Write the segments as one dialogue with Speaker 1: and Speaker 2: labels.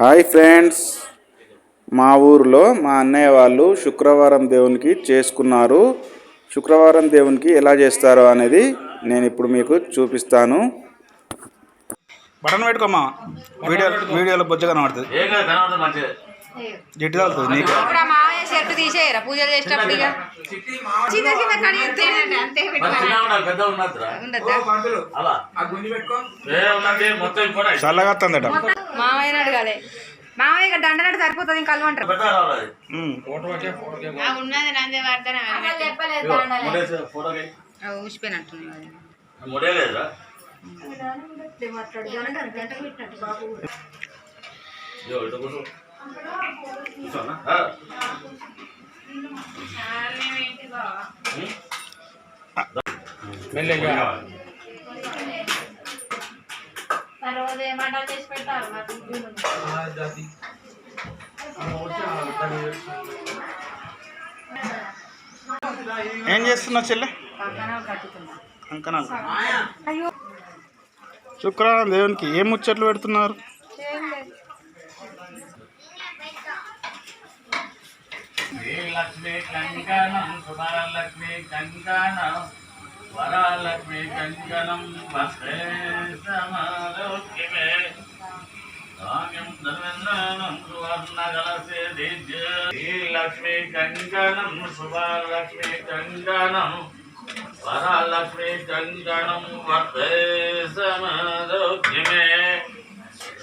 Speaker 1: Hi friends. మా ఊరిలో మా అన్నయ్య వాళ్ళు శుక్రవారం దేవునికి చేసుకున్నారు. శుక్రవారం దేవునికి ఎలా చేస్తారో అనేది నేను ఇప్పుడు మీకు చూపిస్తాను. బటన్ పెట్టుకోమా వీడియో వీడియోలో బొజ్జ కనబడుతుంది. జిడ్డు తగులుతుంది నీకు?
Speaker 2: ఇప్పుడు ఆ మావయ్య షర్ట్ తీసేయరా పూజలు చేసేటప్పుడు ఇక. చిన్న చిన్న కడి అంతేనండి అంతే పెట్టుకోవాలి ఉండద్దా?
Speaker 1: చల్లగా వస్తుందట.
Speaker 2: మావయ్యని అడగాలి. మావయ్య ఇక దండనట్టు సరిపోతుంది ఇంకా
Speaker 3: రావాలి
Speaker 1: ఉమ్.
Speaker 2: ఉన్నది నందే
Speaker 3: ఫోటోకి
Speaker 2: ఊసిపోయినట్టుంది
Speaker 3: ముడే మెల్లగా.
Speaker 1: ఏం చేస్తున్నావు చెల్లె? కంకణాలు. శుక్రవారం దేవునికి ఏం ముచ్చట్లు పెడుతున్నారు?
Speaker 3: శ్రీలక్ష్మి కంకణం సుభలక్ష్మి కంకణం వరాలక్ష్మి కంకణం వస్తే సమాలోక్యమే కామ్యం ధర్మేంద్రనం సువర్ణకలసే శ్రీలక్ష్మి కంకణం సుభలక్ష్మి కంకణం వరాలక్ష్మి కంకణం వస్తే సమాలోక్యమే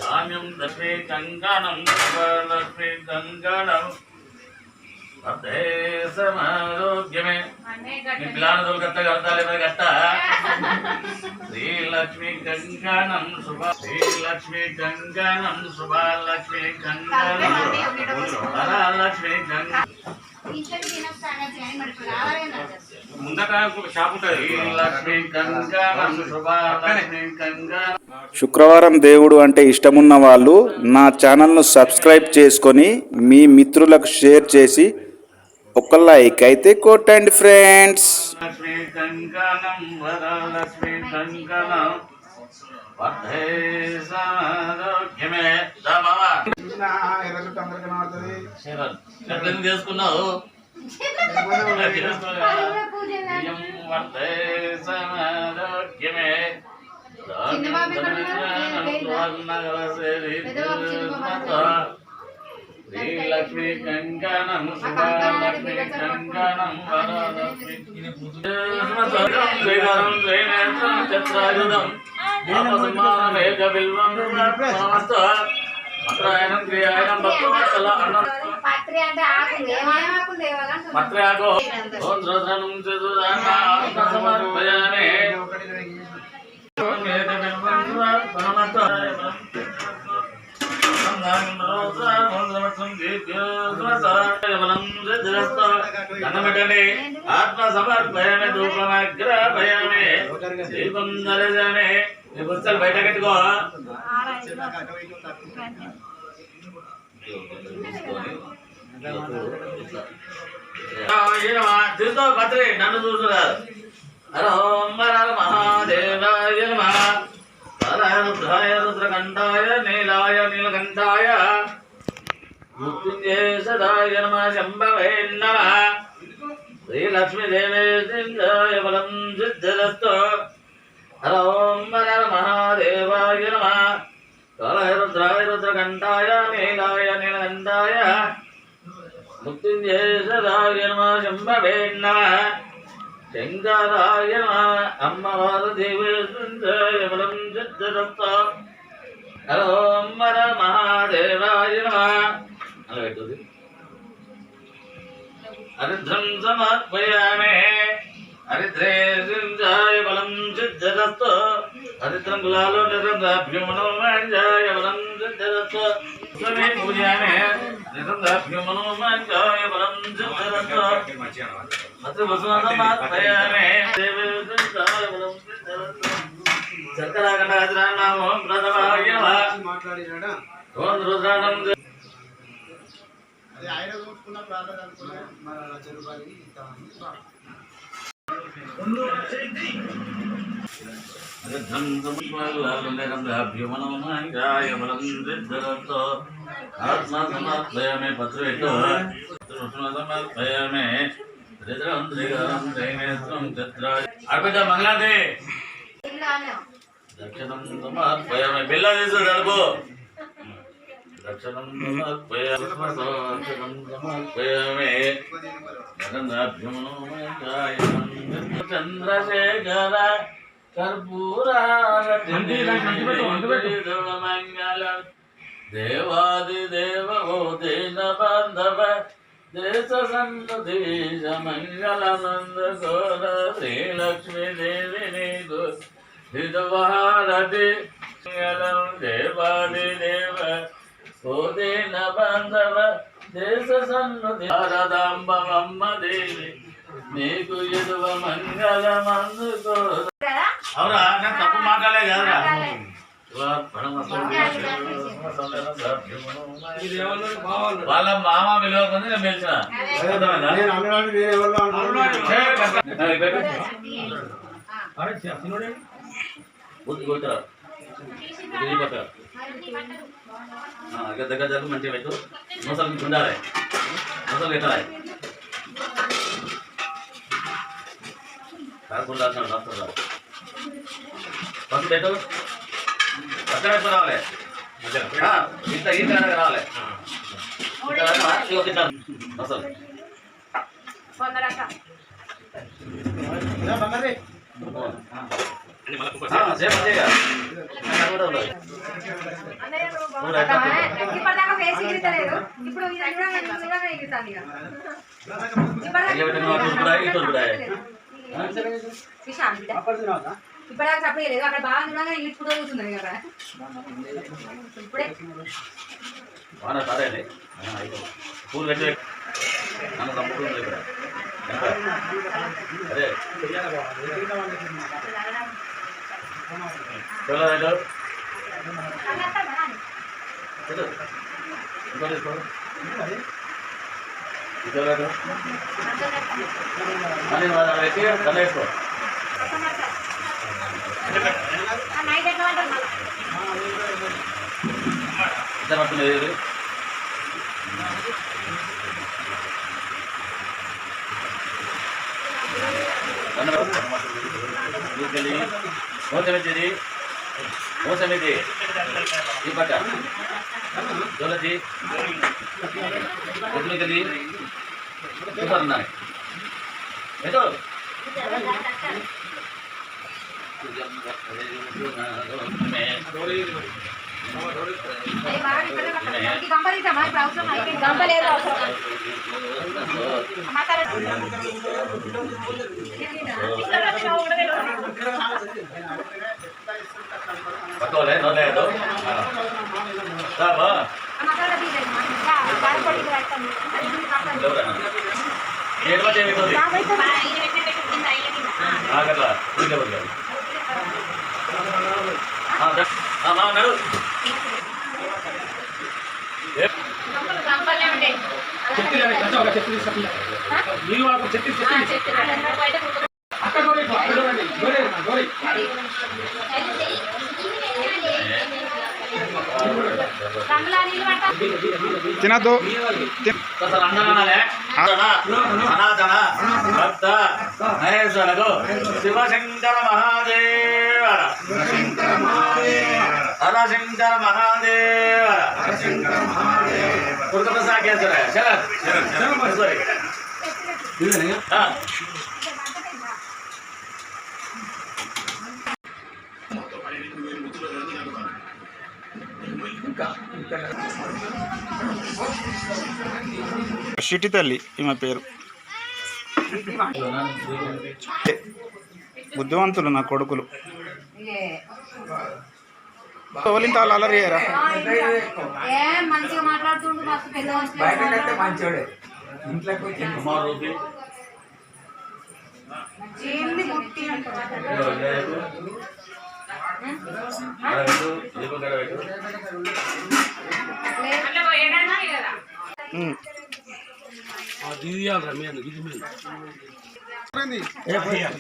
Speaker 3: కామ్యం లక్ష్మి కంకణం సుభలక్ష్మి కంకణం కడతాలి మరి కట్ట. శ్రీలక్ష్మి గంగానం శుభ శ్రీలక్ష్మి గంగానం శుభలక్ష్మి గంగానం. గంగా
Speaker 1: శుక్రవారం దేవుడు అంటే ఇష్టమున్న వాళ్ళు నా ఛానల్ను సబ్స్క్రైబ్ చేసుకొని మీ మిత్రులకు షేర్ చేసి ఒక లైక్ అయితే కొట్టండి ఫ్రెండ్స్.
Speaker 3: చేసుకున్నావు బియ్యం శ్రీలక్ష్మి కంకణం శుభలక్ష్మి కంకణం వరలక్ష్మి శ్రీధరం చత్రాయుధం ఆపసమానమేక బిల్వం మంత్రాయణం క్రియాయణం భక్తువత్సల అన్నం బిల్వం అన్నమిటండి ఆత్మ సమర్పయమే ధూపమగ్రభయమే దీపం నరజమే ఈ పుస్తకాలు బయట కట్టుకో తిరుతో పత్రి నన్ను చూస్తున్నారు హర ఓం మహాదేవాయ నమః. నారాయణుద్ధాయ రుద్రకంఠాయ నీలాయ నీలకంఠాయ మృత్యుంజయ సదాయ నమ శంభవే నమ. శ్రీలక్ష్మీదేవేంద్రాయ బలం సిద్ధిరస్తు హర ఓం హర మహాదేవాయ నమ. కాలాయ రుద్రాయ రుద్రకంఠాయ నీలాయ నీలకంఠాయ మృత్యుంజయ సదాయ నమ శంభవే నమ. శంకరాయ అమ్మవారు దేవేంద్రాయ బలం సిద్ధిరస్త ఓం మహాదేవాయ నమ. అలా పెట్టుది హరిద్రం సమర్పయామే. హరిద్రే సింజాయ బలం సిద్ధిరస్తు హరిద్రం గులాలో నిరంధ్రాభ్యుమనోమాంజాయ బలం సిద్ధిరస్తు స్వమే పూజామే. నిరంధ్రాభ్యుమనోమాంజాయ బలం సిద్ధిరస్తు అతి వసుమతమాత్మయామే దేవేంద్రాయ బలం సిద్ధిరస్తు చక్రాగణాజనామో దక్షిణం బిల్ల చంద్రశేఖర కర్పూరాల దేవాది దేవ ఓ దీన బాంధవ. దేశ సన్నదేశ మంగళనంద గోర శ్రీలక్ష్మీ దేవి నీకు హితవారతి మంగళం దేవాది దేవ ఓ దీన బాంధవ దేశ సన్నది శారదాంబమ్మ దేవి నీకు ఎదువ మంగళమందుకో అవునా నేను తప్పు మాట్లాడలే కదరా వాళ్ళ మామ విలువకుంది నేను పిలిచిన ఇక దగ్గర దగ్గర మంచిగా పెట్టు మొసలు ఉండాలి మొసలు పెట్టాలి కాకుండా డాక్టర్ రావు పెట్టు రావాలి ఆ, ఇంత
Speaker 4: ఇప్పటిదాకా ఫేస్ ఎగిరితలేదు ఇప్పుడు. ఇప్పటిదాకా
Speaker 3: కూడా, కూడా.
Speaker 4: ఇప్పటిదాకా సప్లై లేదు అక్కడ బాగా చూడగా ఈడ్చుకుంటూ కూర్చున్నది కదా. ఇప్పుడే.
Speaker 3: సరే పూలు నన్ను ఇక్కడ. అదే. చూడలేదు చూడలేదు వేసుకో. ఇద్దరు పట్టుకుని ఏది ఊరికెళ్ళి మోసమిది మోసమిది ఈ పట్ట జోలజీ ఎదురుకెళ్ళి చూసారు ఉన్నాయి ఏదో
Speaker 4: గంపలీసమ్మా ఇప్పుడు అవసరం అయిపోయింది గంపలేదు అవసరం
Speaker 3: పట్టుకోలే నోలేదు రాబా ఏడు మంది ఏమి ఉంది ఆగట్లా తినదు సనాతన భక్త మహేశ్వరకు శివశంకర మహాదేవ హరశంకర మహాదేవ దుర్గప్రసాకేశ్వర శరత్ సారీ
Speaker 2: షిటి తల్లి ఈమె పేరు బుద్ధివంతులు నా కొడుకులు తోలింత వాళ్ళు అలరి చేయరా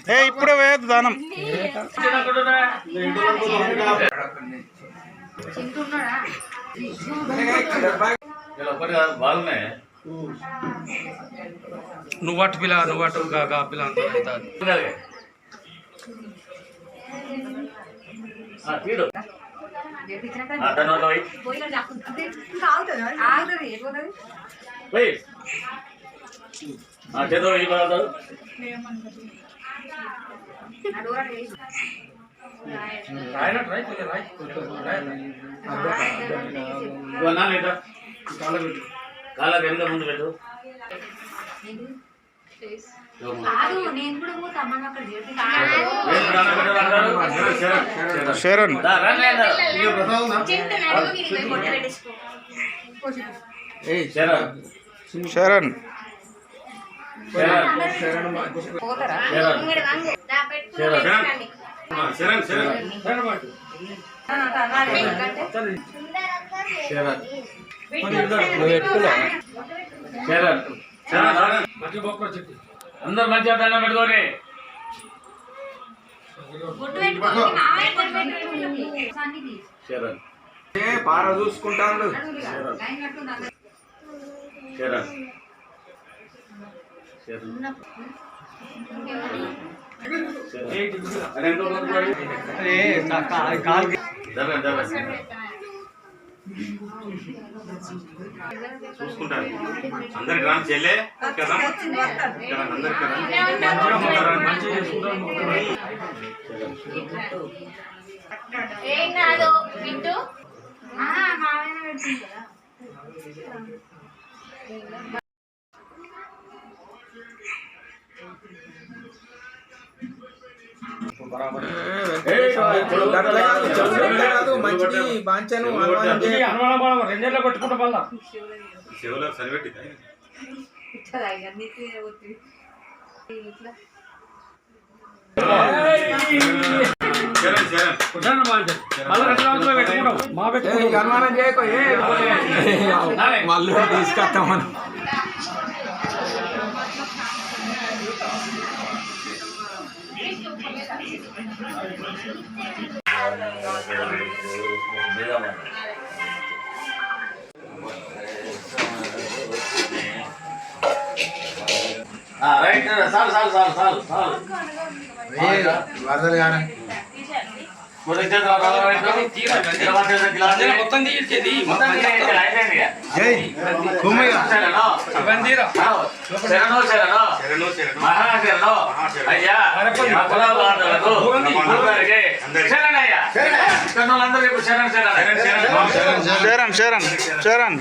Speaker 4: ఏం
Speaker 1: ఇప్పుడే వేయద్దు దానం.
Speaker 5: నువ్వు అటు పిల్ల నువ్వు అటు గా- గా పిల్ల
Speaker 3: చేతిలో కాళ్ళకి వెనుక ముందు పెట్టు.
Speaker 1: శరణ్.
Speaker 3: రండి. శరణ్.
Speaker 1: శరణ్
Speaker 3: శరణ్. శరణ్. శరణ్, శరణ్. శరణ్, శరణ్.
Speaker 5: చెప్పి
Speaker 3: అందరు మంచిగా దండం పెట్టుకోని శరణ్
Speaker 2: పార చూసుకుంటాను
Speaker 3: శరణ్ శరణ్ చూసుకుంటారు ఇంకో కొంచెం మరి.
Speaker 6: అందరికి రాని కదా అందరికి
Speaker 5: చేసుకుంటాం
Speaker 7: ఏం కాదు వింటూ
Speaker 2: మంచిది. బాంచను అనుమానం
Speaker 5: రెండేళ్ళ కొట్టుకుంటా మళ్ళా.
Speaker 6: చెవులో చనిపెట్టి శరణ్ శరణ్
Speaker 5: కుట్టాను మా అంటే
Speaker 3: right sir sir sir sir sir யாரு
Speaker 5: మొత్తం తీర్చేది
Speaker 3: మొత్తం తీసేయండి, అయిపోయింది ఇక. శరణు.
Speaker 5: బందీరా
Speaker 3: శరణు. శరణు
Speaker 6: శరణు. శరణు
Speaker 3: మహాశరణు. అయ్యా మా కులాబాంధవులకు అందరికీ. శరణయ్యా. కన్నులందరూ ఇప్పుడు శరణ్ శరణ్.
Speaker 6: శరణ్
Speaker 1: శరణ్. శరణ్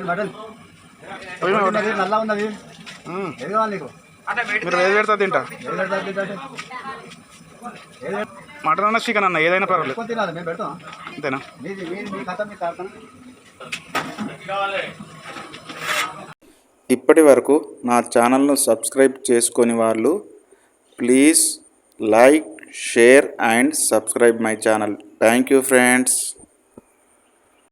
Speaker 1: శరణ్.
Speaker 2: నల్లా ఉన్నది. ఏది కావాలి నీకు?
Speaker 1: మీరు ఏది పెడతా తింటా? మటన్ అన్న చికెన్ అన్న ఏదైనా పర్వాలేదు. అంతేనా? ఇప్పటి వరకు నా ఛానల్ను సబ్స్క్రైబ్ చేసుకొని వాళ్ళు please like share and subscribe my channel. Thank you friends.